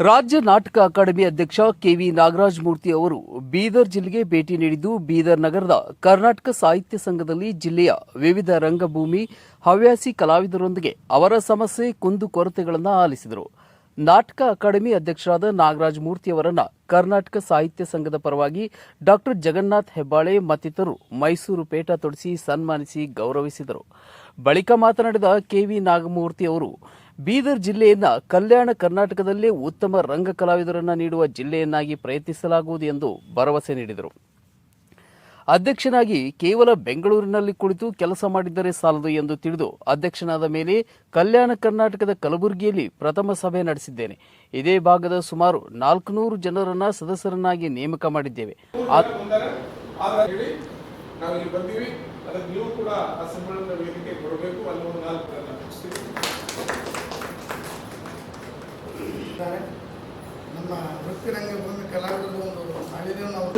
ರಾಜ್ಯ ನಾಟಕ ಅಕಾಡೆಮಿ ಅಧ್ಯಕ್ಷ ಕೆವಿ ನಾಗರಾಜ್ ಮೂರ್ತಿ ಅವರು ಬೀದರ್ ಜಿಲ್ಲೆಗೆ ಭೇಟಿ ನೀಡಿದ್ದು ಬೀದರ್ ನಗರದ ಕರ್ನಾಟಕ ಸಾಹಿತ್ಯ ಸಂಘದಲ್ಲಿ ಜಿಲ್ಲೆಯ ವಿವಿಧ ರಂಗಭೂಮಿ, ಹವ್ಯಾಸಿ ಕಲಾವಿದರೊಂದಿಗೆ ಅವರ ಸಮಸ್ಯೆ ಕುಂದುಕೊರತೆಗಳನ್ನು ಆಲಿಸಿದರು. ನಾಟಕ ಅಕಾಡೆಮಿ ಅಧ್ಯಕ್ಷರಾದ ನಾಗರಾಜ್ ಮೂರ್ತಿ ಅವರನ್ನ ಕರ್ನಾಟಕ ಸಾಹಿತ್ಯ ಸಂಘದ ಪರವಾಗಿ ಡಾಕ್ಟರ್ ಜಗನ್ನಾಥ್ ಹೆಬ್ಬಾಳೆ ಮತ್ತಿತರರು ಮೈಸೂರು ಪೇಟ ತೊಡಿಸಿ ಸನ್ಮಾನಿಸಿ ಗೌರವಿಸಿದರು. ಬಳಿಕ ಮಾತನಾಡಿದ ಕೆವಿ ನಾಗಮೂರ್ತಿ ಅವರು ಬೀದರ್ ಜಿಲ್ಲೆಯನ್ನ ಕಲ್ಯಾಣ ಕರ್ನಾಟಕದಲ್ಲಿ ಉತ್ತಮ ರಂಗ ಕಲಾವಿದರನ್ನ ನೀಡುವ ಜಿಲ್ಲೆಯನ್ನಾಗಿ ಪ್ರಯತ್ನಿಸಲಾಗುವುದು ಎಂದು ಭರವಸೆ ನೀಡಿದರು. ಅಧ್ಯಕ್ಷನಾಗಿ ಕೇವಲ ಬೆಂಗಳೂರಿನಲ್ಲಿ ಕುಳಿತು ಕೆಲಸ ಮಾಡಿದ್ದರೆ ಸಾಲದು ಎಂದು ತಿಳಿದು ಅಧ್ಯಕ್ಷನಾದ ಮೇಲೆ ಕಲ್ಯಾಣ ಕರ್ನಾಟಕದ ಕಲಬುರಗಿಯಲ್ಲಿ ಪ್ರಥಮ ಸಭೆ ನಡೆಸಿದ್ದೇನೆ. ಇದೇ ಭಾಗದ ಸುಮಾರು ನಾಲ್ಕುನೂರು ಜನರನ್ನ ಸದಸ್ಯರನ್ನಾಗಿ ನೇಮಕ ಮಾಡಿದ್ದೇವೆ. ನಾವು ಒಂದು ನಾಲ್ಕು ಇದ್ದಾರೆ. ನಮ್ಮ ವೃತ್ತಿ ರಂಗಭೂಮಿ ಕಲಾವಿದರು ಒಂದು ಮಾಡಿದ್ರು ನಾವು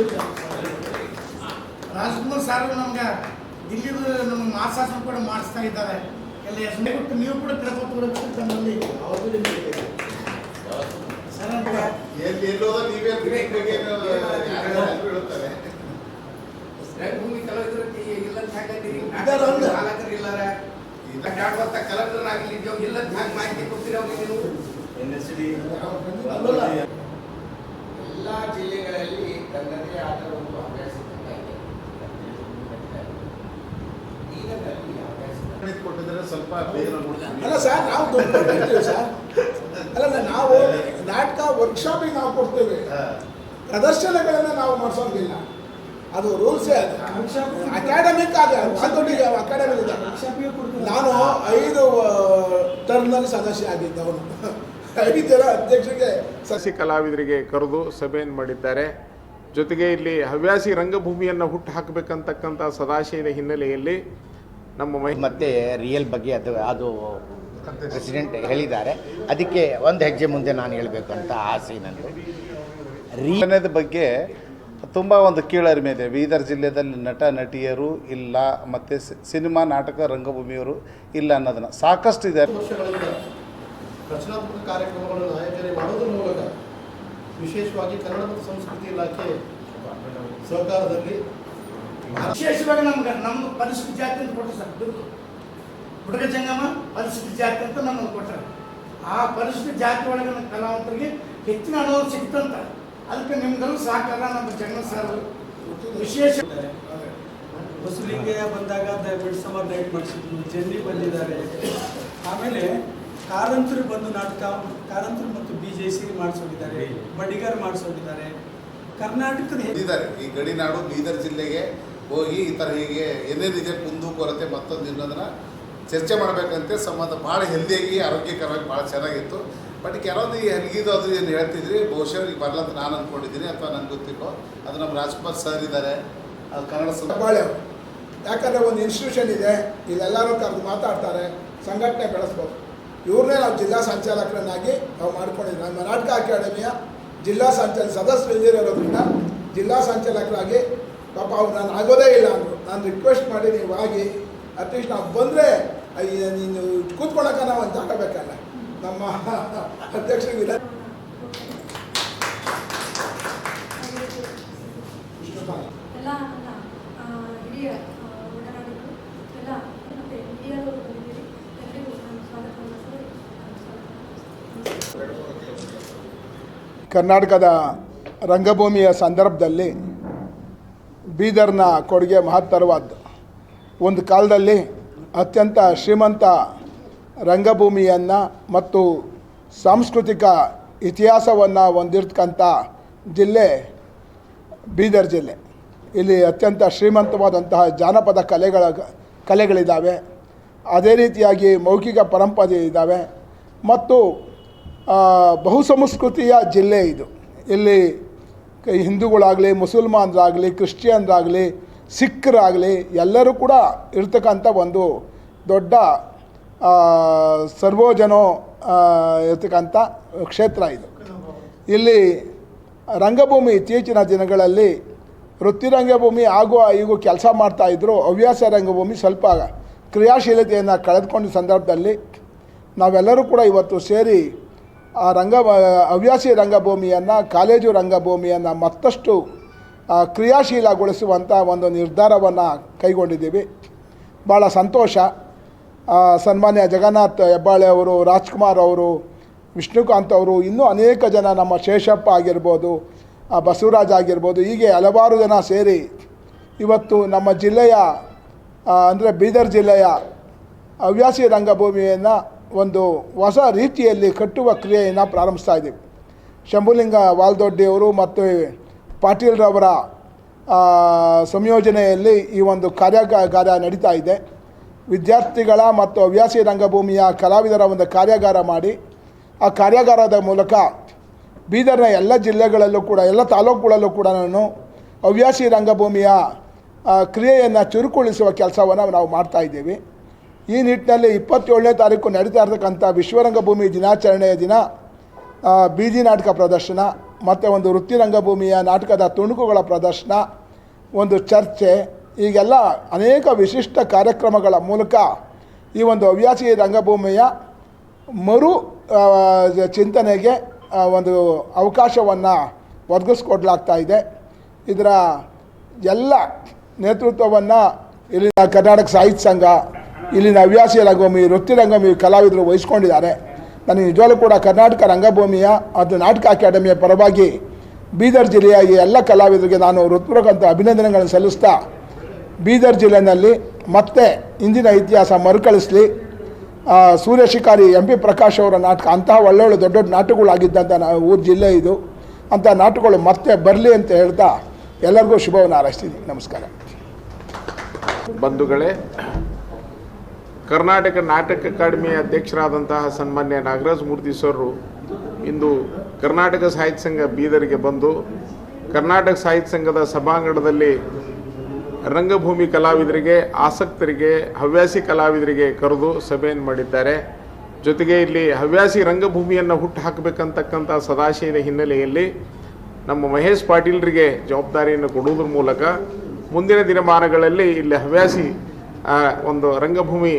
ರಾಜ್ಕುಮಾರ್ ಸಾರು ನಮ್ಗೆ ದಿಲ್ಲಿದು ನಮ್ಮ ಮಾಸಾಸನ ಕೂಡ ಮಾಡಿಸ್ತಾ ಇದ್ದಾರೆ. ಎಲ್ಲ ಎಷ್ಟೇ ಕೊಟ್ಟು ನೀವು ಕೂಡ ಕ್ರಮ ತೋರಬೇಕು ತಮ್ಮಲ್ಲಿ ಸರ್ ರಂಗಭೂಮಿ ಕಲಾವಿದರಾಗಲಿ ಇಲ್ಲದ ಹಾಗೆ ಮಾಹಿತಿ ಕೊಡ್ತೀರಿ ಅವ್ರಿಗೆ ನೀವು. ಎಲ್ಲ ಜಿಲ್ಲೆಗಳಲ್ಲಿ ತನ್ನದೇ ಆದ ಒಂದು ಅಭ್ಯಾಸ. ಕೊಟ್ಟಿದ್ರೆ ಸ್ವಲ್ಪ ಅಲ್ಲ ಸರ್ ನಾವು ಸರ್. ಅಲ್ಲ ನಾವು ನಾಟಕ ವರ್ಕ್ಶಾಪಿಗೆ ನಾವು ಕೊಡ್ತೇವೆ. ಪ್ರದರ್ಶನಗಳನ್ನು ನಾವು ಮಾಡಿಸೋದಿಲ್ಲ. ಅದು ರೂಲ್ಸ್ ಅದು. ಅಕಾಡೆಮಿಕ್ ಆಗಿ ದೊಡ್ಡ ಅಕಾಡೆಮಿ ಇದೆ ನಾನು ಐದು ಟರ್ಮ್ನಲ್ಲಿ ಸದಸ್ಯ ಆಗಿದ್ದವನು. ಅಧ್ಯಕ್ಷರಿಗೆ ಸಸಿ ಕಲಾವಿದರಿಗೆ ಕರೆದು ಸಭೆಯನ್ನು ಮಾಡಿದ್ದಾರೆ. ಜೊತೆಗೆ ಇಲ್ಲಿ ಹವ್ಯಾಸಿ ರಂಗಭೂಮಿಯನ್ನು ಹುಟ್ಟು ಹಾಕಬೇಕಂತಕ್ಕಂಥ ಸದಾಶಯದ ಹಿನ್ನೆಲೆಯಲ್ಲಿ ನಮ್ಮ ಮೈ ಮತ್ತೆ ರಿಯಲ್ ಬಗ್ಗೆ ಅದು ಅದು ಪ್ರೆಸಿಡೆಂಟ್ ಹೇಳಿದ್ದಾರೆ. ಅದಕ್ಕೆ ಒಂದು ಹೆಜ್ಜೆ ಮುಂದೆ ನಾನು ಹೇಳಬೇಕು ಅಂತ ಆಸೆ ನನಗೆ ರೀನದ ಬಗ್ಗೆ ತುಂಬ ಒಂದು ಕೀಳರಿಮೆ ಇದೆ. ಬೀದರ್ ಜಿಲ್ಲೆಯಲ್ಲಿ ನಟ ನಟಿಯರು ಇಲ್ಲ ಮತ್ತು ಸಿನಿಮಾ ನಾಟಕ ರಂಗಭೂಮಿಯವರು ಇಲ್ಲ ಅನ್ನೋದನ್ನು ಸಾಕಷ್ಟು ಇದೆ ರಚನಾತ್ಮಕ ಕಾರ್ಯಕ್ರಮಗಳನ್ನು ಆಯೋಜನೆ ಮಾಡೋದ್ರ ಮೂಲಕ ವಿಶೇಷವಾಗಿ ಕನ್ನಡ ಮತ್ತು ಸಂಸ್ಕೃತಿ ಇಲಾಖೆ ಸಹಕಾರದಲ್ಲಿ ವಿಶೇಷವಾಗಿ ನಮ್ಗೆ ನಮ್ಮ ಪರಿಸ್ಥಿತಿ ಜಾತಿ ಅಂತ ಕೊಟ್ಟರು ಸರ್ ದುಡ್ಡು ಹುಡುಗ ಜಂಗಮ ಪರಿಸ್ಥಿತಿ ಜಾತಿ ಅಂತ ನಮ್ಮನ್ನು ಕೊಟ್ಟರು ಆ ಪರಿಸ್ಥಿತಿ ಜಾತಿ ಒಳಗಿನ ಕಲಾವಂತರಿಗೆ ಹೆಚ್ಚಿನ ಅನುಭವ ಸಿಕ್ತಂತ. ಅದಕ್ಕೆ ನಿಮ್ಗೆಲ್ಲೂ ಸಹಕಾರ ನಮ್ಮ ಜಂಗಮ ಸರ್. ವಿಶೇಷ ಮುಸ್ಲಿಂಗೆ ಬಂದಾಗ ಮಿಡ್ ಸಮ್ಮರ್ ನೈಟ್ ಮಾಡಿಸಿದ್ರು ಜಲ್ಲಿ ಬಂದಿದ್ದಾರೆ. ಆಮೇಲೆ ಕಾರಂತರು ಬಂದು ನಾಟಕ ಕಾರಂತರು ಮತ್ತು ಬಿ ಜೆ ಸಿ ಮಾಡಿಸೋಗಿದ್ದಾರೆ ಬಡಿಗರ್ ಮಾಡಿಸೋಗಿದ್ದಾರೆ ಕರ್ನಾಟಕದ ಇದ್ದಾರೆ. ಈ ಗಡಿನಾಡು ಬೀದರ್ ಜಿಲ್ಲೆಗೆ ಹೋಗಿ ಈ ಥರ ಹೀಗೆ ಏನೇನಿದೆ ಕುಂದು ಕೊರತೆ ಮತ್ತೊಂದು ಇನ್ನೊಂದನ್ನ ಚರ್ಚೆ ಮಾಡಬೇಕಂತೆ. ಸಂಬಂಧ ಭಾಳ ಹೆಲ್ದಿಯಾಗಿ ಆರೋಗ್ಯಕರವಾಗಿ ಭಾಳ ಚೆನ್ನಾಗಿತ್ತು. ಬಟ್ ಕೆಲವೊಂದು ಈ ಹೆಲ್ಗಿದು ಅದು ಏನು ಹೇಳ್ತಿದ್ರಿ ಬಹುಶಃ ಈಗ ಬರಲಂತ ನಾನು ಅಂದ್ಕೊಂಡಿದ್ದೀನಿ ಅಥವಾ ನನಗೆ ಗೊತ್ತಿಲ್ಲೋ ಅದು ನಮ್ಮ ರಾಜ್ಕುಮಾರ್ ಸರ್ ಇದ್ದಾರೆ. ಅದು ಕನ್ನಡ ಬಾಳೆ. ಯಾಕಂದರೆ ಒಂದು ಇನ್ಸ್ಟಿಟ್ಯೂಷನ್ ಇದೆ ಇಲ್ಲೆಲ್ಲರೂ ಕರೆದು ಮಾತಾಡ್ತಾರೆ ಸಂಘಟನೆ ಬೆಳೆಸ್ಬೋದು. ಇವ್ರನ್ನೇ ನಾವು ಜಿಲ್ಲಾ ಸಂಚಾಲಕರನ್ನಾಗಿ ನಾವು ಮಾಡ್ಕೊಂಡಿದ್ವಿ ನಮ್ಮ ನಾಟಕ ಅಕಾಡೆಮಿಯ ಜಿಲ್ಲಾ ಸಂಚಾಲ, ಸದಸ್ಯರು ಇಲ್ಲಿರೋದ್ರಿಂದ ಜಿಲ್ಲಾ ಸಂಚಾಲಕರಾಗಿ ಪಾಪ ಅವ್ರು ನಾನು ಆಗೋದೇ ಇಲ್ಲ ಅಂದರು. ನಾನು ರಿಕ್ವೆಸ್ಟ್ ಮಾಡಿ ನೀವು ಆಗಿ ಅಟ್ಲೀಸ್ಟ್ ನಾವು ಬಂದರೆ ನೀನು ಕೂತ್ಕೊಳ್ಳೋಕೆ ನಾವು ಒಂದು ಹಾಕಬೇಕಲ್ಲ ಬೇಕಲ್ಲ. ನಮ್ಮ ಅಧ್ಯಕ್ಷರಿಗೆ ವಿನ- ಎಲ್ಲ ನನ್ನ ಆ, ಹಿರಿಯ ಆ, ಒಡನಾಡಿಗಳು ಎಲ್ಲ ಮತ್ತು ಹಿರಿಯರು ಬಂದಿದ್ದೀರಿ ಎಲ್ಲರಿಗೂ ನಾನು ಸ್ವಾಗತವನ್ನು ಕೋರಿ ನಾನು ಸ್ವಾಗತ ಕರ್ನಾಟಕದ ರಂಗಭೂಮಿಯ ಸಂದರ್ಭದಲ್ಲಿ ಬೀದರ್ನ ಕೊಡುಗೆ ಮಹತ್ತರವಾದ್ದು ಒಂದು ಕಾಲದಲ್ಲಿ ಅತ್ಯಂತ ಶ್ರೀಮಂತ ರಂಗಭೂಮಿಯನ್ನು ಮತ್ತು ಸಾಂಸ್ಕೃತಿಕ ಇತಿಹಾಸವನ್ನು ಹೊಂದಿರ್ತಕ್ಕಂಥ ಜಿಲ್ಲೆ ಬೀದರ್ ಜಿಲ್ಲೆ. ಇಲ್ಲಿ ಅತ್ಯಂತ ಶ್ರೀಮಂತವಾದಂತಹ ಜಾನಪದ ಕಲೆಗಳ ಕಲೆಗಳಿದ್ದಾವೆ ಅದೇ ರೀತಿಯಾಗಿ ಮೌಖಿಕ ಪರಂಪರೆ ಇದ್ದಾವೆ ಮತ್ತು ಬಹುಸಂಸ್ಕೃತಿಯ ಜಿಲ್ಲೆ ಇದು. ಇಲ್ಲಿ ಹಿಂದೂಗಳಾಗಲಿ, ಮುಸಲ್ಮಾನರಾಗಲಿ, ಕ್ರಿಶ್ಚಿಯನ್ರಾಗಲಿ, ಸಿಖ್ರಾಗಲಿ ಎಲ್ಲರೂ ಕೂಡ ಇರ್ತಕ್ಕಂಥ ಒಂದು ದೊಡ್ಡ ಸರ್ವೋಜನೋ ಇರ್ತಕ್ಕಂಥ ಕ್ಷೇತ್ರ ಇದು. ಇಲ್ಲಿ ರಂಗಭೂಮಿ ಇತ್ತೀಚಿನ ದಿನಗಳಲ್ಲಿ ವೃತ್ತಿ ರಂಗಭೂಮಿ ಆಗುವ ಈಗೂ ಕೆಲಸ ಮಾಡ್ತಾಯಿದ್ರು ಹವ್ಯಾಸ ರಂಗಭೂಮಿ ಸ್ವಲ್ಪ ಕ್ರಿಯಾಶೀಲತೆಯನ್ನು ಕಳೆದುಕೊಂಡ ಸಂದರ್ಭದಲ್ಲಿ ನಾವೆಲ್ಲರೂ ಕೂಡ ಇವತ್ತು ಸೇರಿ ಆ ರಂಗ ಹವ್ಯಾಸಿ ರಂಗಭೂಮಿಯನ್ನು, ಕಾಲೇಜು ರಂಗಭೂಮಿಯನ್ನು ಮತ್ತಷ್ಟು ಕ್ರಿಯಾಶೀಲಗೊಳಿಸುವಂಥ ಒಂದು ನಿರ್ಧಾರವನ್ನು ಕೈಗೊಂಡಿದ್ದೀವಿ. ಭಾಳ ಸಂತೋಷ. ಸನ್ಮಾನ್ಯ ಜಗನ್ನಾಥ್ ಹೆಬ್ಬಾಳೆ ಅವರು, ರಾಜ್ಕುಮಾರ್ ಅವರು, ವಿಷ್ಣುಕಾಂತ್ ಅವರು, ಇನ್ನೂ ಅನೇಕ ಜನ ನಮ್ಮ ಶೇಷಪ್ಪ ಆಗಿರ್ಬೋದು ಬಸವರಾಜ್ ಆಗಿರ್ಬೋದು, ಹೀಗೆ ಹಲವಾರು ಜನ ಸೇರಿ ಇವತ್ತು ನಮ್ಮ ಜಿಲ್ಲೆಯ ಅಂದರೆ ಬೀದರ್ ಜಿಲ್ಲೆಯ ಹವ್ಯಾಸಿ ರಂಗಭೂಮಿಯನ್ನು ಒಂದು ಹೊಸ ರೀತಿಯಲ್ಲಿ ಕಟ್ಟುವ ಕ್ರಿಯೆಯನ್ನು ಪ್ರಾರಂಭಿಸ್ತಾ ಇದ್ದೀವಿ. ಶಂಭುಲಿಂಗ ವಾಲ್ದೊಡ್ಡಿಯವರು ಮತ್ತು ಪಾಟೀಲ್ರವರ ಸಂಯೋಜನೆಯಲ್ಲಿ ಈ ಒಂದು ಕಾರ್ಯಾಗಾರ ನಡೀತಾ ಇದೆ. ವಿದ್ಯಾರ್ಥಿಗಳ ಮತ್ತು ಹವ್ಯಾಸಿ ರಂಗಭೂಮಿಯ ಕಲಾವಿದರ ಒಂದು ಕಾರ್ಯಾಗಾರ ಮಾಡಿ, ಆ ಕಾರ್ಯಾಗಾರದ ಮೂಲಕ ಬೀದರ್ನ ಎಲ್ಲ ಜಿಲ್ಲೆಗಳಲ್ಲೂ ಕೂಡ, ಎಲ್ಲ ತಾಲೂಕುಗಳಲ್ಲೂ ಕೂಡ ನಾನು ಹವ್ಯಾಸಿ ರಂಗಭೂಮಿಯ ಕ್ರಿಯೆಯನ್ನು ಚುರುಕುಗೊಳಿಸುವ ಕೆಲಸವನ್ನು ನಾವು ಮಾಡ್ತಾ ಇದ್ದೀವಿ. ಈ ನಿಟ್ಟಿನಲ್ಲಿ ಇಪ್ಪತ್ತೇಳನೇ ತಾರೀಕು ನಡೀತಾ ಇರತಕ್ಕಂಥ ವಿಶ್ವರಂಗಭೂಮಿ ದಿನಾಚರಣೆಯ ದಿನ ಬೀದಿ ನಾಟಕ ಪ್ರದರ್ಶನ, ಮತ್ತು ಒಂದು ವೃತ್ತಿ ರಂಗಭೂಮಿಯ ನಾಟಕದ ತುಣುಕುಗಳ ಪ್ರದರ್ಶನ, ಒಂದು ಚರ್ಚೆ, ಈಗೆಲ್ಲ ಅನೇಕ ವಿಶಿಷ್ಟ ಕಾರ್ಯಕ್ರಮಗಳ ಮೂಲಕ ಈ ಒಂದು ಹವ್ಯಾಸಿ ರಂಗಭೂಮಿಯ ಮರು ಚಿಂತನೆಗೆ ಒಂದು ಅವಕಾಶವನ್ನು ಒದಗಿಸ್ಕೊಡ್ಲಾಗ್ತಾ ಇದೆ. ಇದರ ಎಲ್ಲ ನೇತೃತ್ವವನ್ನು ಇಲ್ಲಿನ ಕರ್ನಾಟಕ ಸಾಹಿತ್ಯ ಸಂಘ ಇಲ್ಲಿನ ಹವ್ಯಾಸಿ ರಂಗಭೂಮಿ, ವೃತ್ತಿ ರಂಗಭೂಮಿ, ಕಲಾವಿದರು ವಹಿಸ್ಕೊಂಡಿದ್ದಾರೆ. ನಾನು ನಿಜವಾಗ್ಲೂ ಕೂಡ ಕರ್ನಾಟಕ ರಂಗಭೂಮಿಯ, ಅದು ನಾಟಕ ಅಕಾಡೆಮಿಯ ಪರವಾಗಿ ಬೀದರ್ ಜಿಲ್ಲೆಯ ಈ ಎಲ್ಲ ಕಲಾವಿದರಿಗೆ ನಾನು ಹೃತ್ಪೂರ್ವಕಂತ ಅಭಿನಂದನೆಗಳನ್ನು ಸಲ್ಲಿಸ್ತಾ, ಬೀದರ್ ಜಿಲ್ಲೆಯಲ್ಲಿ ಮತ್ತೆ ಇಂದಿನ ಇತಿಹಾಸ ಮರುಕಳಿಸಲಿ. ಸೂರ್ಯ ಶಿಕಾರಿ ಎಂ ಪಿ ಪ್ರಕಾಶ್ ಅವರ ನಾಟಕ, ಅಂತಹ ಒಳ್ಳೊಳ್ಳೆ ದೊಡ್ಡ ದೊಡ್ಡ ನಾಟಕಗಳಾಗಿದ್ದಂಥ ನಾ, ಊರು ಜಿಲ್ಲೆ ಇದು. ಅಂಥ ನಾಟಕಗಳು ಮತ್ತೆ ಬರಲಿ ಅಂತ ಹೇಳ್ತಾ ಎಲ್ಲರಿಗೂ ಶುಭವನ್ನು ಹಾರೈಸ್ತೀನಿ. ನಮಸ್ಕಾರ. ಬಂಧುಗಳೇ ಕರ್ನಾಟಕ ನಾಟಕ ಅಕಾಡೆಮಿ ಅಧ್ಯಕ್ಷರಾದಂತಹ ಸನ್ಮಾನ್ಯ ನಾಗರಾಜ್ ಮೂರ್ತಿ ಸರ್ರು ಇಂದು ಕರ್ನಾಟಕ ಸಾಹಿತ್ಯ ಸಂಘ ಬೀದರಿಗೆ ಬಂದು ಕರ್ನಾಟಕ ಸಾಹಿತ್ಯ ಸಂಘದ ಸಭಾಂಗಣದಲ್ಲಿ ರಂಗಭೂಮಿ ಕಲಾವಿದರಿಗೆ, ಆಸಕ್ತರಿಗೆ, ಹವ್ಯಾಸಿ ಕಲಾವಿದರಿಗೆ ಕರೆದು ಸಭೆಯನ್ನು ಮಾಡಿದ್ದಾರೆ. ಜೊತೆಗೆ ಇಲ್ಲಿ ಹವ್ಯಾಸಿ ರಂಗಭೂಮಿಯನ್ನು ಹುಟ್ಟು ಹಾಕಬೇಕಂತಕ್ಕಂಥ ಸದಾಶಯದ ಹಿನ್ನೆಲೆಯಲ್ಲಿ ನಮ್ಮ ಮಹೇಶ್ ಪಾಟೀಲ್ರಿಗೆ ಜವಾಬ್ದಾರಿಯನ್ನು ಕೊಡುವುದರ ಮೂಲಕ ಮುಂದಿನ ದಿನಮಾನಗಳಲ್ಲಿ ಇಲ್ಲಿ ಹವ್ಯಾಸಿ ಒಂದು ರಂಗಭೂಮಿ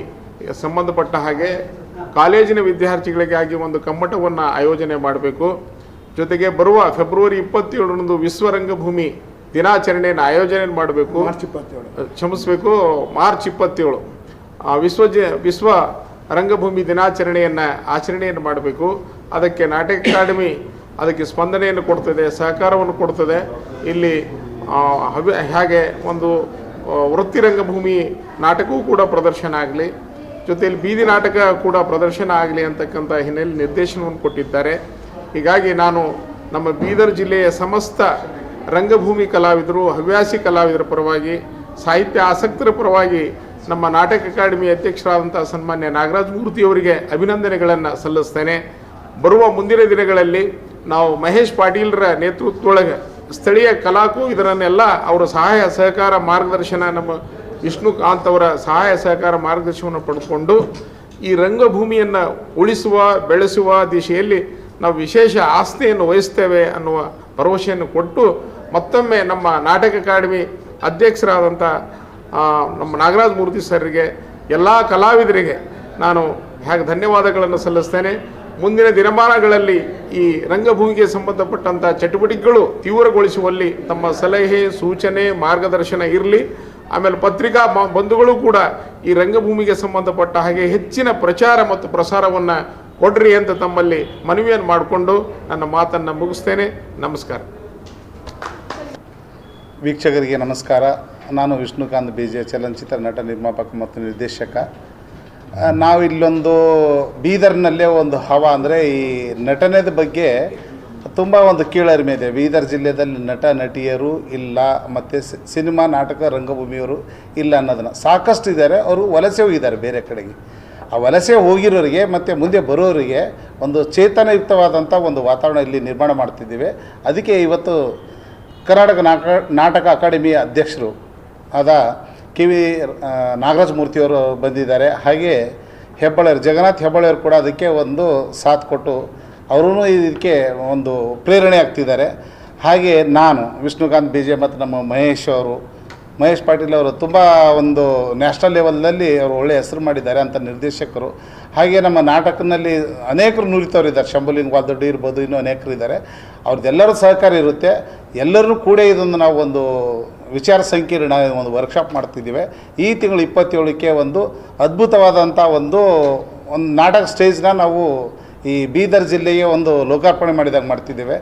ಸಂಬಂಧಪಟ್ಟ ಹಾಗೆ ಕಾಲೇಜಿನ ವಿದ್ಯಾರ್ಥಿಗಳಿಗಾಗಿ ಒಂದು ಕಮ್ಮಟವನ್ನು ಆಯೋಜನೆ ಮಾಡಬೇಕು. ಜೊತೆಗೆ ಬರುವ ಫೆಬ್ರವರಿ ಇಪ್ಪತ್ತೇಳರಂದು ವಿಶ್ವ ರಂಗಭೂಮಿ ದಿನಾಚರಣೆಯನ್ನು ಆಯೋಜನೆ ಮಾಡಬೇಕು. ಮಾರ್ಚ್ ಇಪ್ಪತ್ತೇಳು. ಕ್ಷಮಿಸಬೇಕು ಮಾರ್ಚ್ ಇಪ್ಪತ್ತೇಳು. ಆ, ವಿಶ್ವ ಜ ವಿಶ್ವ ರಂಗಭೂಮಿ ದಿನಾಚರಣೆಯನ್ನು ಆಚರಣೆಯನ್ನು ಮಾಡಬೇಕು. ಅದಕ್ಕೆ ನಾಟಕ ಅಕಾಡೆಮಿ ಅದಕ್ಕೆ ಸ್ಪಂದನೆಯನ್ನು ಕೊಡ್ತದೆ ಸಹಕಾರವನ್ನು ಕೊಡ್ತದೆ. ಇಲ್ಲಿ ಹಾಗೆ ಒಂದು ವೃತ್ತಿ ರಂಗಭೂಮಿ ನಾಟಕವೂ ಕೂಡ ಪ್ರದರ್ಶನ ಆಗಲಿ. ಜೊತೆಯಲ್ಲಿ ಬೀದಿ ನಾಟಕ ಕೂಡ ಪ್ರದರ್ಶನ ಆಗಲಿ ಅಂತಕ್ಕಂಥ ಹಿನ್ನೆಲೆ ನಿರ್ದೇಶನವನ್ನು ಕೊಟ್ಟಿದ್ದಾರೆ. ಹೀಗಾಗಿ ನಾನು ನಮ್ಮ ಬೀದರ್ ಜಿಲ್ಲೆಯ ಸಮಸ್ತ ರಂಗಭೂಮಿ ಕಲಾವಿದರು, ಹವ್ಯಾಸಿ ಕಲಾವಿದರ ಪರವಾಗಿ, ಸಾಹಿತ್ಯ ಆಸಕ್ತರ ಪರವಾಗಿ ನಮ್ಮ ನಾಟಕ ಅಕಾಡೆಮಿ ಅಧ್ಯಕ್ಷರಾದಂಥ ಸನ್ಮಾನ್ಯ ನಾಗರಾಜ್ ಮೂರ್ತಿಯವರಿಗೆ ಅಭಿನಂದನೆಗಳನ್ನು ಸಲ್ಲಿಸ್ತೇನೆ. ಬರುವ ಮುಂದಿನ ದಿನಗಳಲ್ಲಿ ನಾವು ಮಹೇಶ್ ಪಾಟೀಲ್ರ ನೇತೃತ್ವದೊಳಗೆ ಸ್ಥಳೀಯ ಕಲಾಕು ಇದರನ್ನೆಲ್ಲ ಅವರ ಸಹಾಯ ಸಹಕಾರ ಮಾರ್ಗದರ್ಶನ ನಮ್ಮ ವಿಷ್ಣುಕಾಂತ್ ಅವರ ಸಹಾಯ ಸಹಕಾರ ಮಾರ್ಗದರ್ಶನವನ್ನು ಪಡ್ಕೊಂಡು ಈ ರಂಗಭೂಮಿಯನ್ನು ಉಳಿಸುವ, ಬೆಳೆಸುವ ದಿಶೆಯಲ್ಲಿ ನಾವು ವಿಶೇಷ ಆಸ್ತಿಯನ್ನು ವಹಿಸ್ತೇವೆ ಅನ್ನುವ ಭರವಸೆಯನ್ನು ಕೊಟ್ಟು ಮತ್ತೊಮ್ಮೆ ನಮ್ಮ ನಾಟಕ ಅಕಾಡೆಮಿ ಅಧ್ಯಕ್ಷರಾದಂಥ ನಮ್ಮ ನಾಗರಾಜ್ ಮೂರ್ತಿ ಸರ್ರಿಗೆ ಎಲ್ಲ ಕಲಾವಿದರಿಗೆ ನಾನು ಹೇಗೆ ಧನ್ಯವಾದಗಳನ್ನು ಸಲ್ಲಿಸ್ತೇನೆ. ಮುಂದಿನ ದಿನಮಾನಗಳಲ್ಲಿ ಈ ರಂಗಭೂಮಿಗೆ ಸಂಬಂಧಪಟ್ಟಂಥ ಚಟುವಟಿಕೆಗಳು ತೀವ್ರಗೊಳಿಸುವಲ್ಲಿ ತಮ್ಮ ಸಲಹೆ, ಸೂಚನೆ, ಮಾರ್ಗದರ್ಶನ ಇರಲಿ. ಆಮೇಲೆ ಪತ್ರಿಕಾ ಬಂಧುಗಳು ಕೂಡ ಈ ರಂಗಭೂಮಿಗೆ ಸಂಬಂಧಪಟ್ಟ ಹಾಗೆ ಹೆಚ್ಚಿನ ಪ್ರಚಾರ ಮತ್ತು ಪ್ರಸಾರವನ್ನು ಕೊಡ್ರಿ ಅಂತ ತಮ್ಮಲ್ಲಿ ಮನವಿಯನ್ನು ಮಾಡಿಕೊಂಡು ನನ್ನ ಮಾತನ್ನು ಮುಗಿಸ್ತೇನೆ. ನಮಸ್ಕಾರ. ವೀಕ್ಷಕರಿಗೆ ನಮಸ್ಕಾರ. ನಾನು ವಿಷ್ಣುಕಾಂತ್ ಬೀಜೆ, ಚಲನಚಿತ್ರ ನಟ, ನಿರ್ಮಾಪಕ ಮತ್ತು ನಿರ್ದೇಶಕ. ನಾವು ಇಲ್ಲೊಂದು ಬೀದರ್ನಲ್ಲೇ ಒಂದು ಹವಾ ಅಂದರೆ ಈ ನಟನೆದ ಬಗ್ಗೆ ತುಂಬ ಒಂದು ಕೀಳರಿಮೆ ಇದೆ. ಬೀದರ್ ಜಿಲ್ಲೆಯಲ್ಲಿ ನಟ, ನಟಿಯರು ಇಲ್ಲ, ಮತ್ತು ಸಿನಿಮಾ ನಾಟಕ ರಂಗಭೂಮಿಯವರು ಇಲ್ಲ ಅನ್ನೋದನ್ನು ಸಾಕಷ್ಟು ಇದ್ದಾರೆ. ಅವರು ವಲಸೆ ಹೋಗಿದ್ದಾರೆ ಬೇರೆ ಕಡೆಗೆ. ಆ ವಲಸೆ ಹೋಗಿರೋರಿಗೆ ಮತ್ತು ಮುಂದೆ ಬರೋರಿಗೆ ಒಂದು ಚೇತನಯುಕ್ತವಾದಂಥ ಒಂದು ವಾತಾವರಣ ಇಲ್ಲಿ ನಿರ್ಮಾಣ ಮಾಡ್ತಿದ್ದೀವಿ. ಅದಕ್ಕೆ ಇವತ್ತು ಕರ್ನಾಟಕ ನಾಟಕ ನಾಟಕ ಅಕಾಡೆಮಿಯ ಅಧ್ಯಕ್ಷರು ಆದ ಕೆ ವಿ ನಾಗರಾಜ ಮೂರ್ತಿಯವರು ಬಂದಿದ್ದಾರೆ. ಹಾಗೆ ಹೆಬ್ಬಳ್ಳರು ಜಗನ್ನಾಥ್ ಹೆಬ್ಬಳ್ಳಿಯವರು ಕೂಡ ಅದಕ್ಕೆ ಒಂದು ಸಾಥ್ ಕೊಟ್ಟು ಅವರೂ ಇದಕ್ಕೆ ಒಂದು ಪ್ರೇರಣೆ ಆಗ್ತಿದ್ದಾರೆ. ಹಾಗೆ ನಾನು, ವಿಷ್ಣುಕಾಂತ್ ಬಿ ಜೆ ಮತ್ತು ನಮ್ಮ ಮಹೇಶ್ ಅವರು, ಮಹೇಶ್ ಪಾಟೀಲ್ ಅವರು ತುಂಬ ಒಂದು ನ್ಯಾಷನಲ್ ಲೆವೆಲ್ನಲ್ಲಿ ಅವರು ಒಳ್ಳೆಯ ಹೆಸರು ಮಾಡಿದ್ದಾರೆ ಅಂತ ನಿರ್ದೇಶಕರು. ಹಾಗೆ ನಮ್ಮ ನಾಟಕದಲ್ಲಿ ಅನೇಕರು ನುರಿತವ್ರು ಇದ್ದಾರೆ ಶಂಭುಲಿಂಗ ವಾಲ್ದೊಡ್ಡಿ ಇರ್ಬೋದು, ಇನ್ನೂ ಅನೇಕರು ಇದ್ದಾರೆ. ಅವ್ರದ್ದೆಲ್ಲರೂ ಸಹಕಾರ ಇರುತ್ತೆ. ಎಲ್ಲರೂ ಕೂಡ ಇದೊಂದು ನಾವು ಒಂದು ವಿಚಾರ ಸಂಕೀರ್ಣ ಒಂದು ವರ್ಕ್ಶಾಪ್ ಮಾಡ್ತಿದ್ದೀವಿ. ಈ ತಿಂಗಳು ಇಪ್ಪತ್ತೇಳಕ್ಕೆ ಒಂದು ಅದ್ಭುತವಾದಂಥ ಒಂದು ಒಂದು ನಾಟಕ ಸ್ಟೇಜ್ನ ನಾವು ಈ ಬೀದರ್ ಜಿಲ್ಲೆಯ ಒಂದು ಲೋಕಾರ್ಪಣೆ ಮಾಡಿದಾಗ ಮಾಡ್ತಿದ್ದೇವೆ.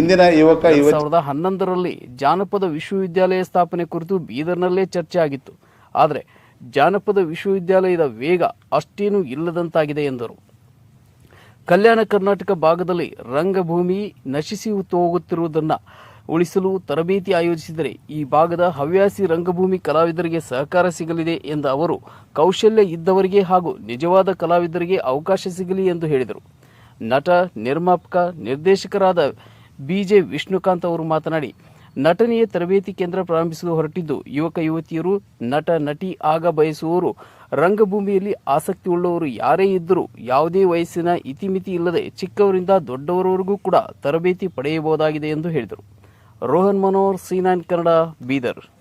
ಇಂದಿನ ಯುವಕ ಸಾವಿರದ ಹನ್ನೊಂದರಲ್ಲಿ ಜಾನಪದ ವಿಶ್ವವಿದ್ಯಾಲಯ ಸ್ಥಾಪನೆ ಕುರಿತು ಬೀದರ್ನಲ್ಲೇ ಚರ್ಚೆ ಆಗಿತ್ತು. ಆದರೆ ಜಾನಪದ ವಿಶ್ವವಿದ್ಯಾಲಯದ ವೇಗ ಅಷ್ಟೇನೂ ಇಲ್ಲದಂತಾಗಿದೆ ಎಂದರು. ಕಲ್ಯಾಣ ಕರ್ನಾಟಕ ಭಾಗದಲ್ಲಿ ರಂಗಭೂಮಿ ನಶಿಸಿ ಹೋಗುತ್ತಿರುವುದನ್ನು ಉಳಿಸಲು ತರಬೇತಿ ಆಯೋಜಿಸಿದರೆ ಈ ಭಾಗದ ಹವ್ಯಾಸಿ ರಂಗಭೂಮಿ ಕಲಾವಿದರಿಗೆ ಸಹಕಾರ ಸಿಗಲಿದೆ ಎಂದ ಅವರು ಕೌಶಲ್ಯ ಇದ್ದವರಿಗೆ ಹಾಗೂ ನಿಜವಾದ ಕಲಾವಿದರಿಗೆ ಅವಕಾಶ ಸಿಗಲಿ ಎಂದು ಹೇಳಿದರು. ನಟ, ನಿರ್ಮಾಪಕ, ನಿರ್ದೇಶಕರಾದ ಬಿ ಜೆ ವಿಷ್ಣುಕಾಂತ್ ಅವರು ಮಾತನಾಡಿ, ನಟನೆಯ ತರಬೇತಿ ಕೇಂದ್ರ ಪ್ರಾರಂಭಿಸಲು ಹೊರಟಿದ್ದು, ಯುವಕ ಯುವತಿಯರು, ನಟ, ನಟಿ ಆಗ ಬಯಸುವವರು, ರಂಗಭೂಮಿಯಲ್ಲಿ ಆಸಕ್ತಿ ಉಳ್ಳವರು ಯಾರೇ ಇದ್ದರೂ ಯಾವುದೇ ವಯಸ್ಸಿನ ಇತಿಮಿತಿ ಇಲ್ಲದೆ ಚಿಕ್ಕವರಿಂದ ದೊಡ್ಡವರವರೆಗೂ ಕೂಡ ತರಬೇತಿ ಪಡೆಯಬಹುದಾಗಿದೆ ಎಂದು ಹೇಳಿದರು. ರೋಹನ್ ಮನೋಹರ್ ಸೀನಾನ್ ನೈನ್ ಕನ್ನಡ ಬೀದರ್.